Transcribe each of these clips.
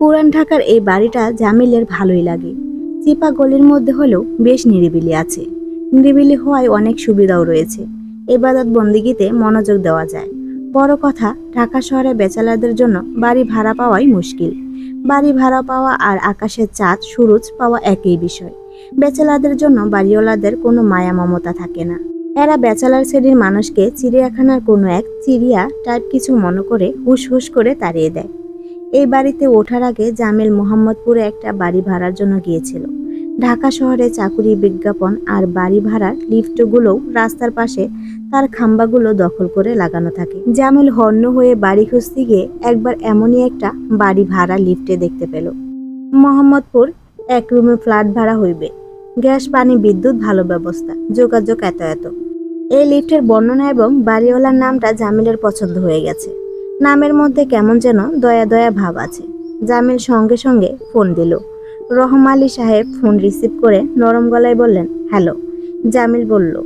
পুরান ঢাকার এই বাড়িটা জামিলের ভালোই লাগে। চিপা গলির মধ্যে হলেও বেশ নিরিবিলি আছে। নিরিবিলি হওয়ায় অনেক সুবিধাও রয়েছে। এবাদত বন্দিগিতে মনোযোগ দেওয়া যায়। বড় কথা, ঢাকা শহরে বেচালাদের জন্য বাড়ি ভাড়া পাওয়াই মুশকিল। বাড়ি ভাড়া পাওয়া আর আকাশের চাঁদ, সুরজ পাওয়া একই বিষয়। বেচালাদের জন্য বাড়িওয়ালাদের কোনো মায়া মমতা থাকে না। এরা বেচালার শ্রেণির মানুষকে চিড়িয়াখানার কোনো এক চিড়িয়া টাইপ কিছু মনে করে হুশ হুশ করে তাড়িয়ে দেয়। এই বাড়িতে ওঠার আগে জামিল মোহাম্মদপুরে একটা বাড়ি ভাড়ার জন্য গিয়েছিল। ঢাকা শহরে চাকুরি বিজ্ঞাপন আর বাড়ি ভাড়ার লিফটগুলোও রাস্তার পাশে তার খাম্বাগুলো দখল করে লাগানো থাকে। জামিল হন্য হয়ে বাড়ি খুঁজতে গিয়ে একবার এমনই একটা বাড়ি ভাড়া লিফটে দেখতে পেল। মোহাম্মদপুর, এক রুমে ফ্ল্যাট ভাড়া হইবে। গ্যাস, পানি, বিদ্যুৎ, ভালো ব্যবস্থা, যোগাযোগ এত এত। এই লিফটের বর্ণনা এবং বাড়িওয়ালার নামটা জামিলের পছন্দ হয়ে গেছে। নামের মধ্যে কেমন যেন দয়া দয়া ভাব আছে। জামিল সঙ্গে সঙ্গে ফোন দিল। রহম আলী সাহেব ফোন রিসিভ করে নরম গলায় বললেন, হ্যালো। জামিল বলল,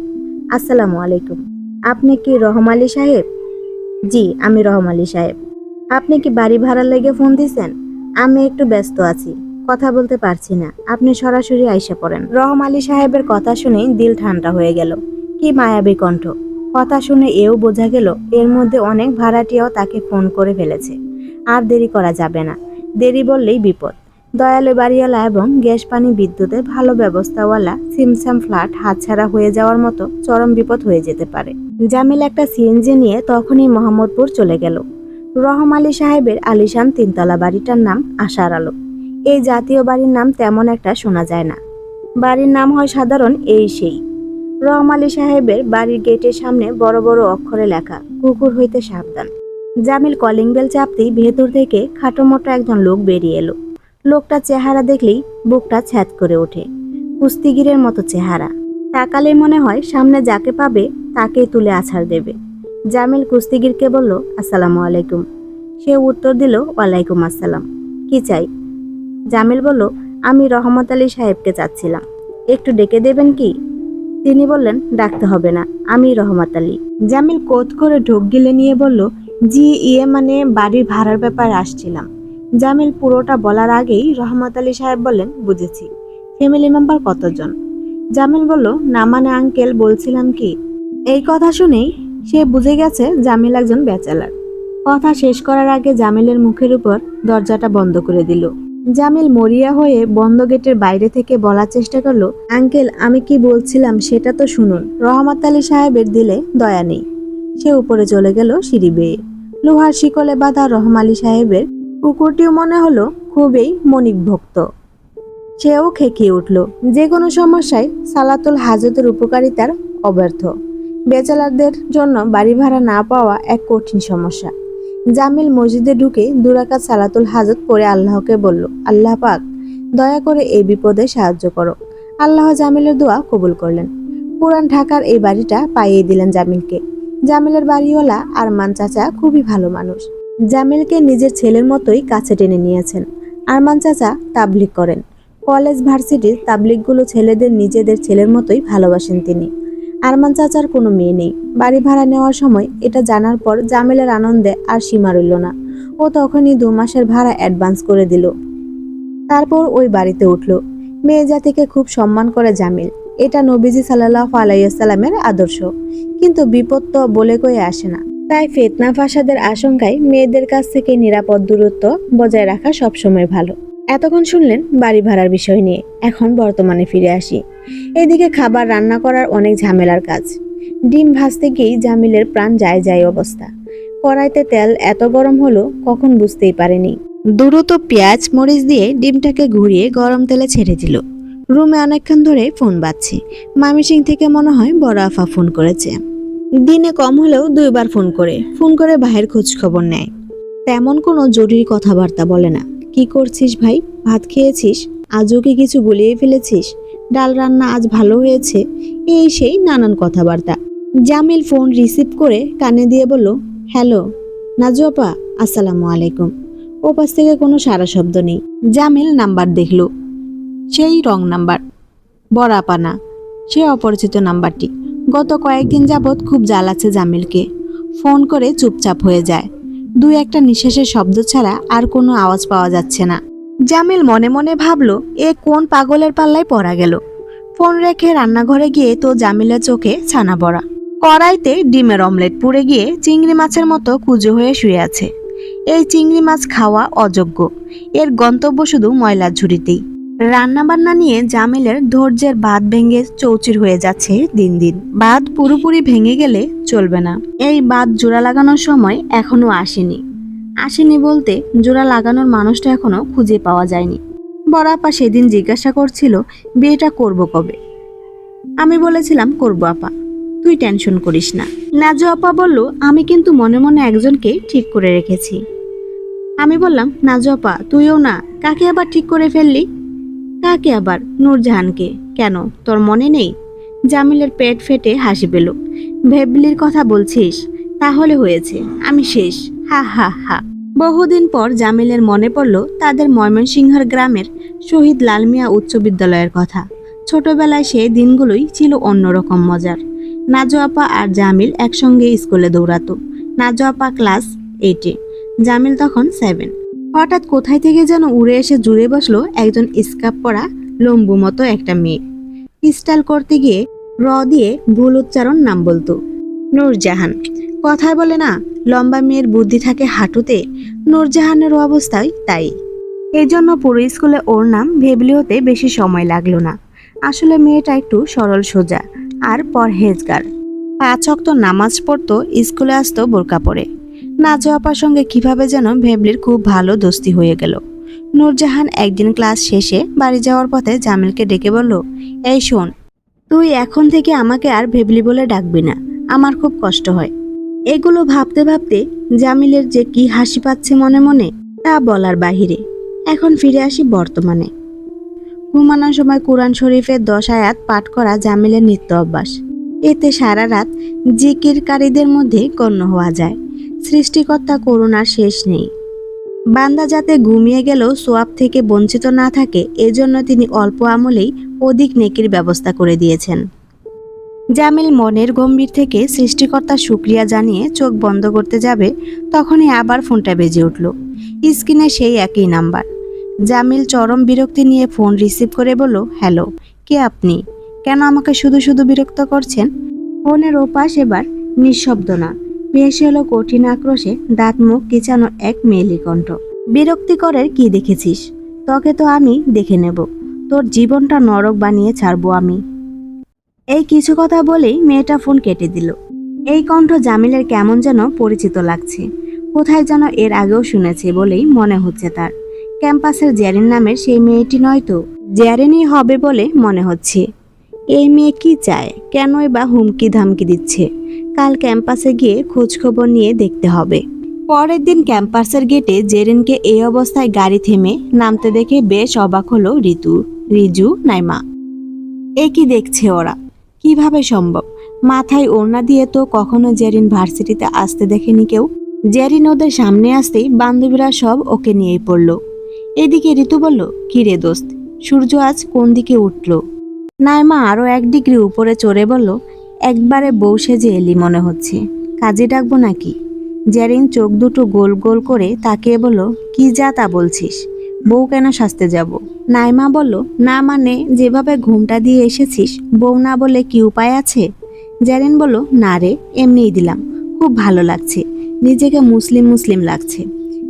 আসসালামু আলাইকুম। আপনি কি রহম আলী সাহেব? জি, আমি রহম আলী সাহেব। আপনি কি বাড়ি ভাড়া লেগে ফোন দিছেন? আমি একটু ব্যস্ত আছি, কথা বলতে পারছি না। আপনি সরাসরি আইসা পড়েন। রহম আলী সাহেবের কথা শুনেই দিল ঠান্ডা হয়ে গেল। কি মায়াবী কণ্ঠ। কথা শুনে এও বোঝা গেল, এর মধ্যে অনেক ভাড়াটিয়াও তাকে ফোন করে ফেলেছে। আর দেরি করা যাবে না। দেরি বললেই বিপদ। দয়ালু বাড়িওয়ালা এবং গ্যাস, পানি, বিদ্যুতের ভালো ব্যবস্থাওয়ালা সিমসাম ফ্ল্যাট হাতছাড়া হয়ে যাওয়ার মতো চরম বিপদ হয়ে যেতে পারে। জামিল একটা সিএনজি নিয়ে তখনই মোহাম্মদপুর চলে গেল। রহম আলী সাহেবের আলিশান তিনতলা বাড়িটার নাম আশার আলো। এই জাতীয় বাড়ির নাম তেমন একটা শোনা যায় না। বাড়ির নাম হয় সাধারণ এই সেই। রহম আলী সাহেবের বাড়ির গেটের সামনে বড় বড় অক্ষরে লেখা, কুকুর হইতে সাবধান। জামিল কলিং বেল চাপতেই ভেতর থেকে খাটো মোটো একজন লোক বেরিয়ে এলো। লোকটা চেহারা দেখলেই বুকটা ছ্যাদ করে ওঠে। কুস্তিগিরের মতো চেহারা। তাকালে মনে হয় সামনে যাকে পাবে তাকেই তুলে আছাড় দেবে। জামিল কুস্তিগিরকে বলল, আসসালামু আলাইকুম। সে উত্তর দিল, ওয়ালাইকুম আসসালাম। কি চাই? জামিল বলল, আমি রহমত আলী সাহেবকে চাচ্ছিলাম। একটু ডেকে দেবেন কি? তিনি বললেন, ডাকতে হবে না। আমি রহমত আলী। জামিল কোত করে ঢোক গিলে নিয়ে বলল, জি ইয়ে মানে বাড়ির ভাড়ার ব্যাপারে আসছিলাম। জামিল পুরোটা বলার আগেই রহমত আলী সাহেব বললেন, বুঝেছি। ফ্যামিলি মেম্বার কতজন? জামিল বলল, না মানে আঙ্কেল, বলছিলাম কি? এই কথা শুনেই সে বুঝে গেছে জামিল একজন ব্যাচেলার। কথা শেষ করার আগে জামিলের মুখের উপর দরজাটা বন্ধ করে দিল। জামিল মরিয়া হয়ে বন্ধ গেটের বাইরে থেকে বলার চেষ্টা করল, আঙ্কেল, আমি কি বলছিলাম সেটা তো শুনুন। রহমত আলী সাহেবের দিলে দয়া নেই। সে উপরে চলে গেল সিঁড়ি বেয়ে। লোহার শিকলে বাঁধা রহম আলী সাহেবের কুকুরটিও মনে হলো খুবই মনিক ভক্ত সেও খেকিয়ে উঠল। যে কোনো সমস্যায় সালাতুল হাজতের উপকারিতার অব্যর্থ। বেচালারদের জন্য বাড়ি ভাড়া না পাওয়া এক কঠিন সমস্যা। জামিল মসজিদে ঢুকে দুরাকাত সালাতুল হাজত পড়ে আল্লাহকে বলল, আল্লাহ পাক, দয়া করে এই বিপদে সাহায্য করো। আল্লাহ জামিলের দোয়া কবুল করলেন। পুরান ঢাকার এই বাড়িটা পাইয়ে দিলেন জামিলকে। জামিলের বাড়িওয়ালা আরমান চাচা খুবই ভালো মানুষ। জামিলকে নিজের ছেলের মতোই কাছে টেনে নিয়েছেন। আরমান চাচা তাবলিগ করেন। কলেজ ভার্সিটির তাবলিগগুলো ছেলেদের নিজেদের ছেলের মতোই ভালোবাসেন তিনি। আরমান চাচার কোনো মেয়ে নেই। বাড়ি ভাড়া নেওয়ার সময় এটা জানার পর জামিলের আনন্দে আর সীমা রইল না। ও তখনই দু মাসের ভাড়া অ্যাডভান্স করে দিল। তারপর ওই বাড়িতে উঠল। মেয়ে জাতিকে খুব সম্মান করে জামিল। এটা নবীজি সাল্লাহ আলাইসাল্লামের আদর্শ। কিন্তু বিপদ তো বলে কয়ে আসে না। তাই ফেতনা ফাসাদের আশঙ্কায় মেয়েদের কাছ থেকে নিরাপদ দূরত্ব বজায় রাখা সবসময় ভালো। এতক্ষণ শুনলেন বাড়ি ভাড়ার বিষয় নিয়ে। এখন বর্তমানে ফিরে আসি। এদিকে খাবার রান্না করার অনেক ঝামেলার কাজ। ডিম ভাজতে গিয়েই জামিলের প্রাণ যায় যায় অবস্থা। কড়াইতে তেল এত গরম হলো, কখন বুঝতেই পারেনি। দ্রুত পেঁয়াজ, মরিচ দিয়ে ডিমটাকে ঘুরিয়ে গরম তেলে ছেড়ে দিল। রুমে অনেকক্ষণ ধরে ফোন বাজছে। মামিসিং থেকে মনে হয় বড় আফা ফোন করেছে। দিনে কম হলেও দুইবার ফোন করে। ফোন করে ভাইয়ের খোঁজ খবর নেয়। তেমন কোনো জরুরি কথাবার্তা বলে না। কি করছিস ভাই? ভাত খেয়েছিস? আজও কি কিছু গুলিয়ে ফেলেছিস? ডাল রান্না আজ ভালো হয়েছে, এই সেই নানান কথাবার্তা। জামিল ফোন রিসিভ করে কানে দিয়ে বলল, হ্যালো, নাজু আপা, আসসালামু আলাইকুম। ওপাশ থেকে কোনো সারা শব্দ নেই। জামিল নাম্বার দেখল, সেই রং নাম্বার। বড়াপা না, সে অপরিচিত নাম্বারটি। গত কয়েকদিন যাবৎ খুব জ্বালাচ্ছে জামিলকে। ফোন করে চুপচাপ হয়ে যায়। দুই একটা নিঃশ্বাসের শব্দ ছাড়া আর কোনো আওয়াজ পাওয়া যাচ্ছে না। জামিল মনে মনে ভাবলো, এ কোন পাগলের পাল্লায় পড়া গেল? ফোন রেখে রান্নাঘরে গিয়ে তো জামিলের চোখে ছানা পড়া। কড়াইতে ডিমের অমলেট পুড়ে গিয়ে চিংড়ি মাছের মতো কুজো হয়ে শুয়ে আছে। এই চিংড়ি মাছ খাওয়া অযোগ্য। এর গন্তব্য শুধু ময়লার ঝুড়িতেই। রান্নাবান্না নিয়ে জামিলের ধৈর্যের বাঁধ ভেঙে চৌচির হয়ে যাচ্ছে দিন দিন। বাঁধ পুরোপুরি ভেঙে গেলে চলবে না। এই বাঁধ জোড়া লাগানোর সময় এখনও আসেনি। আসেনি বলতে জোড়া লাগানোর মানুষটা এখনও খুঁজে পাওয়া যায়নি। বড় আপা সেদিন জিজ্ঞাসা করছিল, বিয়েটা করব কবে? আমি বলেছিলাম, করব আপা, তুই টেনশন করিস না। নাজু আপা বলল, আমি কিন্তু মনে মনে একজনকে ঠিক করে রেখেছি। আমি বললাম নাজু আপা, তুইও না, কাকে আবার ঠিক করে ফেললি? কাকে আবার? নূরজাহানকে। কেন? তোর মনে নেই? জামিলের পেট ফেটে হাসি পেল। ভেবলির কথা বলছিস? তাহলে হয়েছে, আমি শেষ। হা হা হা। বহুদিন পর জামিলের মনে পড়ল তাদের ময়মনসিংহের গ্রামের শহীদ লালমিয়া উচ্চ বিদ্যালয়ের কথা। ছোটবেলায় সেই দিনগুলোই ছিল অন্যরকম মজার। নাজু আপা আর জামিল একসঙ্গে স্কুলে দৌড়াতো। নাজু আপা ক্লাস এইটে জামিল তখন সেভেন হঠাৎ কোথায় থেকে যেন উড়ে এসে জুড়ে বসল একজন স্কার্ফ পরা লম্বু মতো একটা মেয়ে। স্টাইল করতে গিয়ে র দিয়ে ভুল উচ্চারণ নাম বলতো। নূরজাহান, কথায় বলে না লম্বা মেয়ের বুদ্ধি থাকে হাঁটুতে, নূরজাহানের অবস্থায় তাই। এই জন্য পুরো স্কুলে ওর নাম ভেবলি হতে বেশি সময় লাগল না। আসলে মেয়েটা একটু সরল সোজা আর পরহেজগার। পাঁচ অক্ত নামাজ পড়তো, স্কুলে আসতো বোরকা পরে। নাজো আপার সঙ্গে কীভাবে যেন ভেবলির খুব ভালো দোস্তি হয়ে গেল। নূরজাহান একদিন ক্লাস শেষে বাড়ি যাওয়ার পথে জামিলকে ডেকে বলল, এই শোন, তুই এখন থেকে আমাকে আর ভেবলি বলে ডাকবি না। আমার খুব কষ্ট হয়। এগুলো ভাবতে ভাবতে জামিলের যে কি হাসি পাচ্ছে মনে মনে তা বলার বাহিরে এখন ফিরে আসি বর্তমানে। ঘুমানোর সময় কোরআন শরীফের দশ আয়াত পাঠ করা জামিলের নিত্য অভ্যাস। এতে সারা রাত জিকিরকারীদের মধ্যে গণ্য হওয়া যায়। সৃষ্টিকর্তা করুণার শেষ নেই। বান্দা যাতে ঘুমিয়ে গেলেও সোয়াব থেকে বঞ্চিত না থাকে, এজন্য তিনি অল্প আমলেই অধিক নেকির ব্যবস্থা করে দিয়েছেন। জামিল মনের গম্ভীর থেকে সৃষ্টিকর্তার শুক্রিয়া জানিয়ে চোখ বন্ধ করতে যাবে, তখনই আবার ফোনটা বেজে উঠল। স্ক্রিনে সেই একই নাম্বার। জামিল চরম বিরক্তি নিয়ে ফোন রিসিভ করে বলল, হ্যালো, কে আপনি? কেন আমাকে শুধু শুধু বিরক্ত করছেন? ফোনের ওপাশ এবার নিঃশব্দ না। ভেসে এলো কঠিন আক্রোশে দাঁত মুখ কিচানো এক মেয়েলি কণ্ঠ। বিরক্তিকরের কি দেখেছিস? তোকে তো আমি দেখে নেব। তোর জীবনটা নরক বানিয়ে ছাড়বো আমি। এই কিছু কথা বলেই মেয়েটা ফোন কেটে দিল। এই কণ্ঠ জামিলের কেমন যেন পরিচিত লাগছে। কোথায় যেন এর আগেও শুনেছে বলেই মনে হচ্ছে তার। ক্যাম্পাসের জ্যারিন নামের সেই মেয়েটি নয়তো জ্যারিনই হবে বলে মনে হচ্ছে। এই মেয়ে কি চায়? কেনই বা হুমকি ধামকি দিচ্ছে? কাল ক্যাম্পাসে গিয়ে খোঁজখবর নিয়ে দেখতে হবে। পরের দিন ক্যাম্পাসের গেটে জেরিনকে এই অবস্থায় গাড়ি থেমে নামতে দেখে বেশ অবাক হলো ঋতু রিজু, নাইমা। এ কি দেখছে ওরা? কীভাবে সম্ভব? মাথায় ওড়না দিয়ে তো কখনো জেরিন ভার্সিটিতে আসতে দেখেনি কেউ। জেরিন ওদের সামনে আসতেই বান্ধবীরা সব ওকে নিয়েই পড়ল। এদিকে ঋতু বলল কি রে দোস্ত, সূর্য আজ কোন দিকে উঠল? নাইমা আরও এক ডিগ্রি উপরে চড়ে বলল, একবারে বউ সেজে এলি মনে হচ্ছে। কাজে ডাকবো নাকি? জেরিন চোখ দুটো গোল গোল করে তাকিয়ে বলল, কি যা তা বলছিস? বউ কেন সাজতে যাব? নাইমা বলল, না মানে যেভাবে ঘুমটা দিয়ে এসেছিস, বউ না বলে কি উপায় আছে? জেরিন বলল, না রে, এমনিই দিলাম। খুব ভালো লাগছে। নিজেকে মুসলিম মুসলিম লাগছে।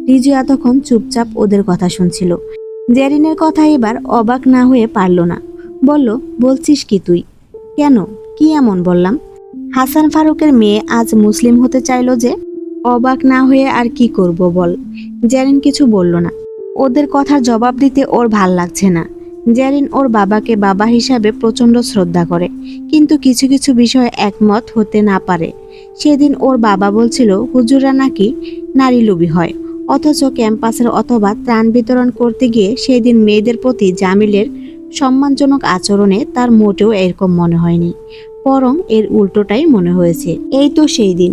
রিজু এতক্ষণ চুপচাপ ওদের কথা শুনছিল। জেরিনের কথা এবার অবাক না হয়ে পারল না। বলল, বলছিস কি তুই? কেন? কি এমন বললাম? হাসান ফারুকের মেয়ে আজ মুসলিম হতে চাইলো যে? অবাক না হয়ে আর কি করব বল? জেরিন কিছু বলল না। ওদের কথার জবাব দিতে ওর ভালো লাগছে না। জেরিন ওর বাবাকে বাবা হিসাবে প্রচণ্ড শ্রদ্ধা করে, কিন্তু কিছু কিছু বিষয়ে একমত হতে না পারে। সেদিন ওর বাবা বলছিল, হুজুরা নাকি নারী লোভী হয়, অথচ ক্যাম্পাসের অথবা ত্রাণ বিতরণ করতে গিয়ে সেদিন মেয়েদের প্রতি জামিলের সম্মানজনক আচরণে তার মোটেও এরকম মনে হয়নি, বরং এর উল্টোটাই মনে হয়েছে। এই তো সেই দিন।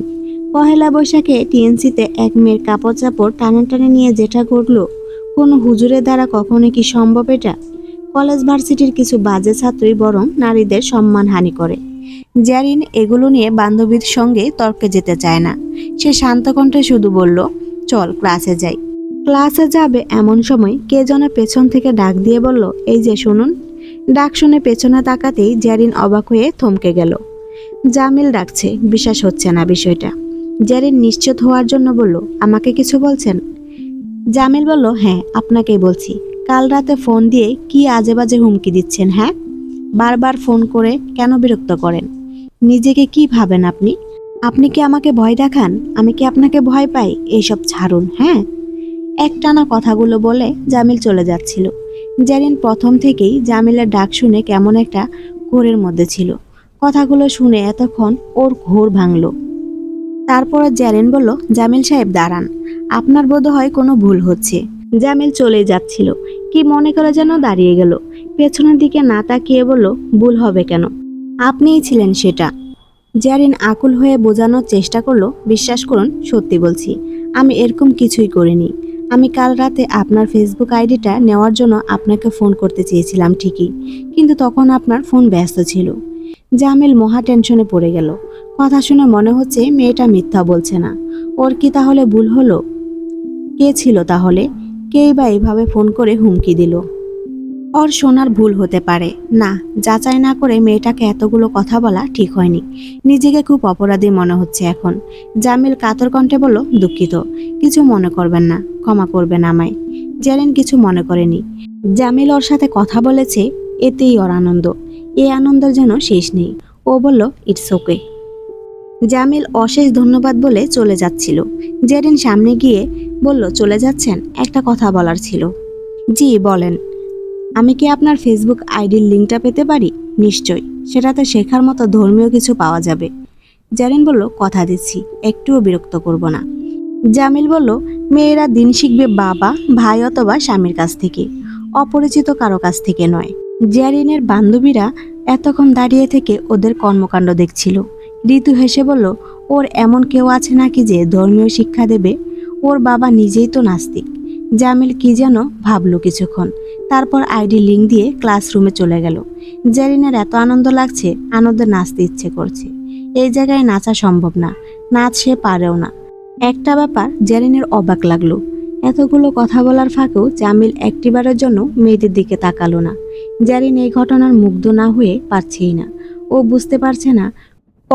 পহেলা বৈশাখে টিএনসিতে এক মেয়ের কাপড় চাপড় টানাটানি নিয়ে যেটা ঘটলো কোনো হুজুরের দ্বারা কখনো কি সম্ভব এটা? কলেজ ভার্সিটির কিছু বাজে ছাত্রই বরং নারীদের সম্মান হানি করে। জ্যারিন এগুলো নিয়ে বান্ধবীর সঙ্গে তর্কে যেতে চায় না। সে শান্ত কণ্ঠে শুধু বলল, চল ক্লাসে যাই। ক্লাসে যাবে এমন সময় কে যেন পেছন থেকে ডাক দিয়ে বলল, এই যে শুনুন। ডাক শুনে পেছনে তাকাতেই জ্যারিন অবাক হয়ে থমকে গেল। জামিল ডাকছে, বিশ্বাস হচ্ছে না বিষয়টা। জ্যারিন নিশ্চিত হওয়ার জন্য বলল, আমাকে কিছু বলছেন? জামিল বলল হ্যাঁ আপনাকেই বলছি। কাল রাতে ফোন দিয়ে কি আজে বাজে হুমকি দিচ্ছেন হ্যাঁ? বারবার ফোন করে কেন বিরক্ত করেন? নিজেকে কি ভাবেন আপনি? আপনি কি আমাকে ভয় দেখান? আমি কি আপনাকে ভয় পাই? এইসব ছাড়ুন হ্যাঁ? একটানা কথাগুলো বলে জামিল চলে যাচ্ছিল। জেরিন প্রথম থেকেই জামিলের ডাক শুনে কেমন একটা ঘোরের মধ্যে ছিল। কথাগুলো শুনে এতক্ষণ ওর ঘোর ভাঙল। তারপর জেরিন বলল, জামিল সাহেব, দাঁড়ান। আপনার বোধ হয় কোনো ভুল হচ্ছে। জামিল চলে যাচ্ছিল। কি মনে করে যেন দাঁড়িয়ে গেল। পেছনের দিকে না তাকিয়ে বলল, ভুল হবে কেন? আপনিই ছিলেন সেটা। জ্যারিন আকুল হয়ে বোঝানোর চেষ্টা করল, বিশ্বাস করুন, সত্যি বলছি, আমি এরকম কিছুই করিনি। আমি কাল রাতে আপনার ফেসবুক আইডিটা নেওয়ার জন্য আপনাকে ফোন করতে চেয়েছিলাম ঠিকই, কিন্তু তখন আপনার ফোন ব্যস্ত ছিল। জামিল মহা টেনশনে পড়ে গেল। কথা শুনে মনে হচ্ছে মেয়েটা মিথ্যা বলছে না। ওর কি তাহলে ভুল হলো? কে ছিল তাহলে? কেই বা এইভাবে ফোন করে হুমকি দিল? ওর শোনার ভুল হতে পারে। না, যাচাই না করে মেয়েটাকে এতগুলো কথা বলা ঠিক হয়নি। নিজেকে খুব অপরাধী মনে হচ্ছে এখন। জামিল কাতর কণ্ঠে বলল, দুঃখিত। কিছু মনে করবেন না, ক্ষমা করবেন আমায়। জেরেন কিছু মনে করেনি। জামিল ওর সাথে কথা বলেছে, এতেই ওর আনন্দ। এ আনন্দের যেন শেষ নেই। ও বলল, ইটস ওকে। জামিল অশেষ ধন্যবাদ বলে চলে যাচ্ছিল। জেরিন সামনে গিয়ে বলল, চলে যাচ্ছেন? একটা কথা বলার ছিল। জি, বলেন। আমি কি আপনার ফেসবুক আইডির লিঙ্কটা পেতে পারি? নিশ্চয় সেটাতে শেখার মতো ধর্মীয় কিছু পাওয়া যাবে। জারিন বলল, কথা দিচ্ছি, একটুও বিরক্ত করব না। জামিল বলল, মেয়েরা দিন শিখবে বাবা, ভাই অথবা স্বামীর কাছ থেকে। অপরিচিত কারও কাছ থেকে নয়। জারিনের বান্ধবীরা এতক্ষণ দাঁড়িয়ে থেকে ওদের কর্মকাণ্ড দেখছিল। ঋতু হেসে বলল, ওর এমন কেউ আছে নাকি যে ধর্মীয় শিক্ষা দেবে? ওর বাবা নিজেই তো নাস্তিক। জামিল কি যেন ভাবলো কিছুক্ষণ। তারপর আইডি লিঙ্ক দিয়ে ক্লাসরুমে চলে গেল। জেরিনের এত আনন্দ লাগছে, আনন্দে নাচতে ইচ্ছে করছে। এই জায়গায় নাচা সম্ভব না, নাচ সে পারেও না। একটা ব্যাপার জেরিনের অবাক লাগল। এতগুলো কথা বলার ফাঁকেও জামিল একটিবারের জন্য মেয়েদের দিকে তাকালো না। জেরিন এই ঘটনার মুগ্ধ না হয়ে পারছেই না। ও বুঝতে পারছে না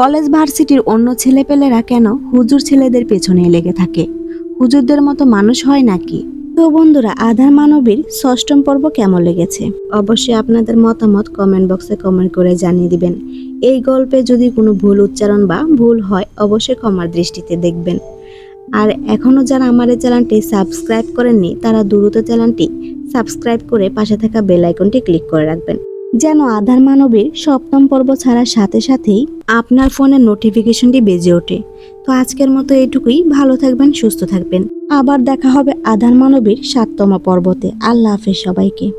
কলেজ ভার্সিটির অন্য ছেলেপেলেরা কেন হুজুর ছেলেদের পেছনে লেগে থাকে? হুজুরদের মতো মানুষ হয় নাকি? তো বন্ধুরা, আধার মানবীর ষষ্ঠম পর্ব কেমন লেগেছে? অবশ্যই আপনাদের মতামত কমেন্ট বক্সে কমেন্ট করে জানিয়ে দিবেন। এই গল্পে যদি কোনো ভুল উচ্চারণ বা ভুল হয়, অবশ্যই ক্ষমার দৃষ্টিতে দেখবেন। আর এখনও যারা আমার এই চ্যানেলটি সাবস্ক্রাইব করেননি, তারা দ্রুত চ্যানেলটি সাবস্ক্রাইব করে পাশে থাকা বেল আইকনটি ক্লিক করে রাখবেন। যেন আধার মানবের সপ্তম পর্ব ছাড়ার সাথে সাথেই আপনার ফোনের নোটিফিকেশনটি বেজে ওঠে। তো আজকের মতো এইটুকুই ভালো থাকবেন, সুস্থ থাকবেন। আবার দেখা হবে আধার মানবের সাততম পর্বতে। আল্লাহ হাফেজ সবাইকে।